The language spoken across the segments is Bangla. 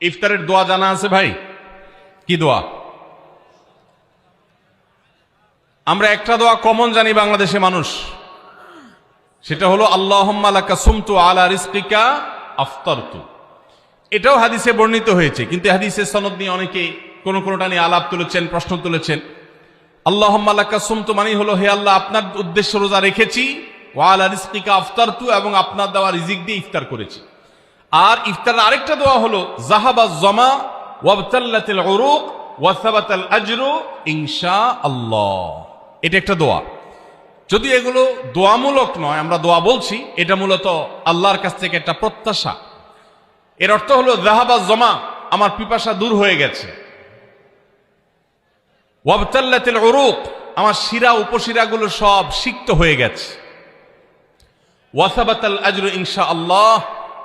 ইফতারের দোয়া জানা আছে ভাই? কি দোয়া? আমরা একটা দোয়া কমন জানি বাংলাদেশে মানুষ। সেটা হলো আল্লাহ সুমতু আলা রিস্কিকা আফতারতু। এটাও হাদিসে বর্ণিত হয়েছে, কিন্তু হাদিসের সনদ নিয়ে অনেকে কোনো কোনোটা নিয়ে আলাপ তুলেছেন, প্রশ্ন তুলেছেন। আল্লাহ সুমতু মানে হলো, হে আল্লাহ, আপনার উদ্দেশ্য রোজা রেখেছি ওয়ালা রিস্কিকা আফতারতু এবং আপনার দেওয়া রিজিক দিয়ে ইফতার করেছি। আর ইফতারের আরেকটা দোয়া হলো জাহাবা জমা ওয়াবতাল্লাতিল আজরু ইনশা আল্লাহ এটা একটা দোয়া। যদি এগুলো দোয়ামূলক নয়, আমরা দোয়া বলছি, এটা মূলত আল্লাহর কাছ থেকে একটা প্রত্যাশা। এর অর্থ হলো জাহাবা জমা, আমার পিপাসা দূর হয়ে গেছে। ওয়াবতাল্লাতিল আমার শিরা উপশিরাগুলো সব সিক্ত হয়ে গেছে। ইনশা আল্লাহ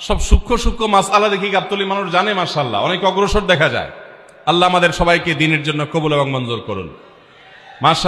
সব সূক্ষ্ম সূক্ষ্ম মাস আল্লাহ দেখি গাবতলি মানুষ জানে মাসাল্লাহ অনেক অগ্রসর দেখা যায়। আল্লাহ আমাদের সবাইকে দিনের জন্য কবুল এবং মঞ্জুর করুন। মাসাল